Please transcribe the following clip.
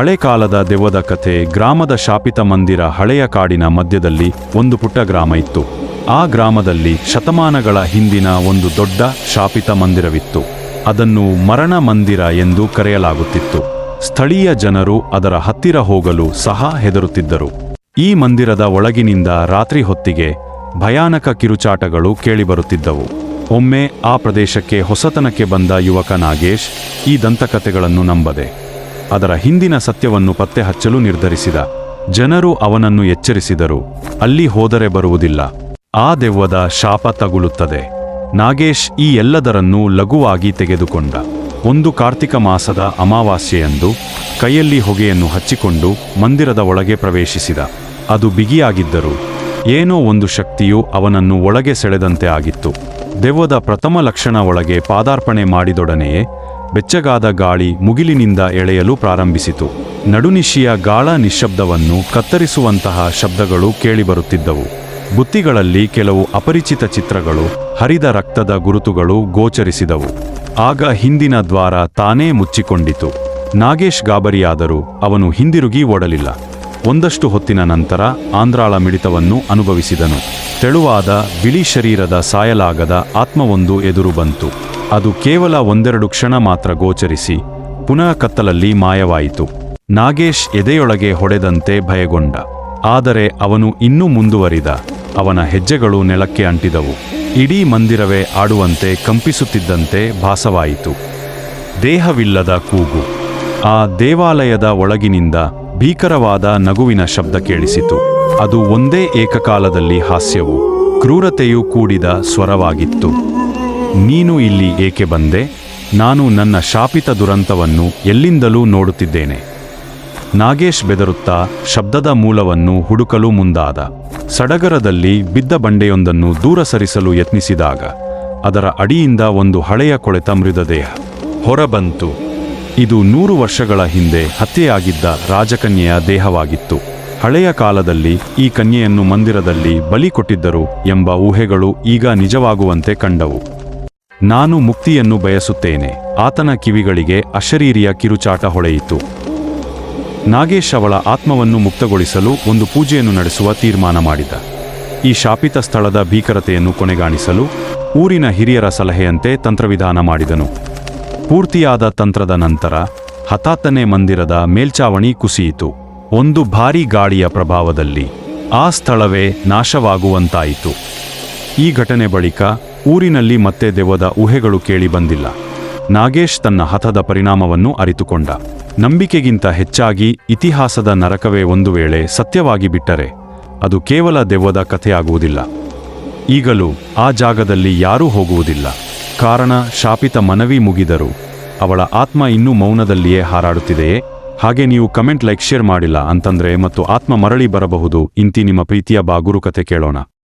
ಹಳೆ ಕಾಲದ ದೆವ್ವದ ಕಥೆ ಗ್ರಾಮದ ಶಾಪಿತ ಮಂದಿರ ಹಳೆಯ ಕಾಡಿನ ಮಧ್ಯದಲ್ಲಿ ಒಂದು ಪುಟ್ಟ ಗ್ರಾಮ ಇತ್ತು. ಆ ಗ್ರಾಮದಲ್ಲಿ ಶತಮಾನಗಳ ಹಿಂದಿನ ಒಂದು ದೊಡ್ಡ ಶಾಪಿತ ಮಂದಿರವಿತ್ತು. ಅದನ್ನು ಮರಣ ಮಂದಿರ ಎಂದು ಕರೆಯಲಾಗುತ್ತಿತ್ತು. ಸ್ಥಳೀಯ ಜನರು ಅದರ ಹತ್ತಿರ ಹೋಗಲು ಸಹ ಹೆದರುತ್ತಿದ್ದರು. ಈ ಮಂದಿರದ ಒಳಗಿನಿಂದ ರಾತ್ರಿ ಹೊತ್ತಿಗೆ ಭಯಾನಕ ಕಿರುಚಾಟಗಳು ಕೇಳಿಬರುತ್ತಿದ್ದವು. ಒಮ್ಮೆ ಆ ಪ್ರದೇಶಕ್ಕೆ ಹೊಸತನಕ್ಕೆ ಬಂದ ಯುವಕ ನಾಗೇಶ್ ಈ ದಂತಕಥೆಗಳನ್ನು ನಂಬದೆ ಅದರ ಹಿಂದಿನ ಸತ್ಯವನ್ನು ಪತ್ತೆ ಹಚ್ಚಲು ನಿರ್ಧರಿಸಿದ. ಜನರು ಅವನನ್ನು ಎಚ್ಚರಿಸಿದರು. ಅಲ್ಲಿ ಹೋದರೆ ಬರುವುದಿಲ್ಲ. ಆ ದೆವ್ವದ ಶಾಪ ತಗುಲುತ್ತದೆ. ನಾಗೇಶ್ ಈ ಎಲ್ಲದರನ್ನೂ ಲಘುವಾಗಿ ತೆಗೆದುಕೊಂಡ. ಒಂದು ಕಾರ್ತಿಕ ಮಾಸದ ಅಮಾವಾಸ್ಯೆಯಂದು ಕೈಯಲ್ಲಿ ಹೊಗೆಯನ್ನು ಹಚ್ಚಿಕೊಂಡು ಮಂದಿರದ ಒಳಗೆ ಪ್ರವೇಶಿಸಿದ. ಅದು ಬಿಗಿಯಾಗಿದ್ದರು ಏನೋ ಒಂದು ಶಕ್ತಿಯು ಅವನನ್ನು ಒಳಗೆ ಸೆಳೆದಂತೆ ಆಗಿತ್ತು. ದೆವ್ವದ ಪ್ರಥಮ ಲಕ್ಷಣ ಒಳಗೆ ಪಾದಾರ್ಪಣೆ ಮಾಡಿದೊಡನೆಯೇ ಬೆಚ್ಚಗಾದ ಗಾಳಿ ಮುಗಿಲಿನಿಂದ ಎಳೆಯಲು ಪ್ರಾರಂಭಿಸಿತು. ನಡುನಿಶಿಯ ಗಾಳ ನಿಶ್ಶಬ್ದವನ್ನು ಕತ್ತರಿಸುವಂತಹ ಶಬ್ದಗಳು ಕೇಳಿಬರುತ್ತಿದ್ದವು. ಬುತ್ತಿಗಳಲ್ಲಿ ಕೆಲವು ಅಪರಿಚಿತ ಚಿತ್ರಗಳು, ಹರಿದ ರಕ್ತದ ಗುರುತುಗಳು ಗೋಚರಿಸಿದವು. ಆಗ ಹಿಂದಿನ ದ್ವಾರ ತಾನೇ ಮುಚ್ಚಿಕೊಂಡಿತು. ನಾಗೇಶ್ ಗಾಬರಿಯಾದರೂ ಅವನು ಹಿಂದಿರುಗಿ ಓಡಲಿಲ್ಲ. ಒಂದಷ್ಟು ಹೊತ್ತಿನ ನಂತರ ಆಂಧ್ರಾಳ ಮಿಡಿತವನ್ನು ಅನುಭವಿಸಿದನು. ತೆಳುವಾದ ಬಿಳಿ ಶರೀರದ ಸಾಯಲಾಗದ ಆತ್ಮವೊಂದು ಎದುರು ಬಂತು. ಅದು ಕೇವಲ ಒಂದೆರಡು ಕ್ಷಣ ಮಾತ್ರ ಗೋಚರಿಸಿ, ಪುನಃ ಕತ್ತಲಲ್ಲಿ ಮಾಯವಾಯಿತು. ನಾಗೇಶ್ ಎದೆಯೊಳಗೆ ಹೊಡೆದಂತೆ ಭಯಗೊಂಡ. ಆದರೆ ಅವನು ಇನ್ನೂ ಮುಂದುವರಿದ. ಅವನ ಹೆಜ್ಜೆಗಳು ನೆಲಕ್ಕೆ ಅಂಟಿದವು. ಇಡೀ ಮಂದಿರವೇ ಆಡುವಂತೆ ಕಂಪಿಸುತ್ತಿದ್ದಂತೆ ಭಾಸವಾಯಿತು. ದೇಹವಿಲ್ಲದ ಕೂಗು. ಆ ದೇವಾಲಯದ ಒಳಗಿನಿಂದ ಭೀಕರವಾದ ನಗುವಿನ ಶಬ್ದ ಕೇಳಿಸಿತು. ಅದು ಒಂದೇ ಏಕಕಾಲದಲ್ಲಿ ಹಾಸ್ಯವು, ಕ್ರೂರತೆಯೂ ಕೂಡಿದ ಸ್ವರವಾಗಿತ್ತು. ನೀನು ಇಲ್ಲಿ ಏಕೆ ಬಂದೆ? ನಾನು ನನ್ನ ಶಾಪಿತ ದುರಂತವನ್ನು ಎಲ್ಲಿಂದಲೂ ನೋಡುತ್ತಿದ್ದೇನೆ. ನಾಗೇಶ್ ಬೆದರುತ್ತಾ ಶಬ್ದದ ಮೂಲವನ್ನು ಹುಡುಕಲು ಮುಂದಾದ. ಸಡಗರದಲ್ಲಿ ಬಿದ್ದ ಬಂಡೆಯೊಂದನ್ನು ದೂರ ಸರಿಸಲು ಯತ್ನಿಸಿದಾಗ, ಅದರ ಅಡಿಯಿಂದ ಒಂದು ಹಳೆಯ ಕೊಳೆತ ಮೃತದೇಹ ಹೊರಬಂತು. ಇದು ನೂರು ವರ್ಷಗಳ ಹಿಂದೆ ಹತ್ಯೆಯಾಗಿದ್ದ ರಾಜಕನ್ಯೆಯ ದೇಹವಾಗಿತ್ತು. ಹಳೆಯ ಕಾಲದಲ್ಲಿ ಈ ಕನ್ಯೆಯನ್ನು ಮಂದಿರದಲ್ಲಿ ಬಲಿ ಕೊಟ್ಟಿದ್ದರು ಎಂಬ ಊಹೆಗಳು ಈಗ ನಿಜವಾಗುವಂತೆ ಕಂಡವು. ನಾನು ಮುಕ್ತಿಯನ್ನು ಬಯಸುತ್ತೇನೆ. ಆತನ ಕಿವಿಗಳಿಗೆ ಅಶರೀರಿಯ ಕಿರುಚಾಟ ಹೊಳೆಯಿತು. ನಾಗೇಶ್ ಅವಳ ಆತ್ಮವನ್ನು ಮುಕ್ತಗೊಳಿಸಲು ಒಂದು ಪೂಜೆಯನ್ನು ನಡೆಸುವ ತೀರ್ಮಾನ ಮಾಡಿದ. ಈ ಶಾಪಿತ ಸ್ಥಳದ ಭೀಕರತೆಯನ್ನು ಕೊನೆಗಾಣಿಸಲು ಊರಿನ ಹಿರಿಯರ ಸಲಹೆಯಂತೆ ತಂತ್ರವಿಧಾನ ಮಾಡಿದನು. ಪೂರ್ತಿಯಾದ ತಂತ್ರದ ನಂತರ ಹತಾತ್ತನೆ ಮಂದಿರದ ಮೇಲ್ಚಾವಣಿ ಕುಸಿಯಿತು. ಒಂದು ಭಾರೀ ಗಾಳಿಯ ಪ್ರಭಾವದಲ್ಲಿ ಆ ಸ್ಥಳವೇ ನಾಶವಾಗುವಂತಾಯಿತು. ಈ ಘಟನೆ ಬಳಿಕ ಊರಿನಲ್ಲಿ ಮತ್ತೆ ದೆವ್ವದ ಊಹೆಗಳು ಕೇಳಿ ಬಂದಿಲ್ಲ. ನಾಗೇಶ್ ತನ್ನ ಹತದ ಪರಿಣಾಮವನ್ನು ಅರಿತುಕೊಂಡ. ನಂಬಿಕೆಗಿಂತ ಹೆಚ್ಚಾಗಿ ಇತಿಹಾಸದ ನರಕವೇ ಒಂದು ವೇಳೆ ಸತ್ಯವಾಗಿ ಬಿಟ್ಟರೆ ಅದು ಕೇವಲ ದೆವ್ವದ ಕಥೆಯಾಗುವುದಿಲ್ಲ. ಈಗಲೂ ಆ ಜಾಗದಲ್ಲಿ ಯಾರೂ ಹೋಗುವುದಿಲ್ಲ. ಕಾರಣ ಶಾಪಿತ ಮನವಿ ಮುಗಿದರು ಅವಳ ಆತ್ಮ ಇನ್ನೂ ಮೌನದಲ್ಲಿಯೇ ಹಾರಾಡುತ್ತಿದೆಯೇ? ಹಾಗೆ ನೀವು ಕಮೆಂಟ್ ಲೈಕ್ ಶೇರ್ ಮಾಡಿಲ್ಲ ಅಂತಂದ್ರೆ ಮತ್ತು ಆತ್ಮ ಮರಳಿ ಬರಬಹುದು. ಇಂತಿ ನಿಮ್ಮ ಪ್ರೀತಿಯ ಬಾಗುರು ಕಥೆ ಕೇಳೋಣ.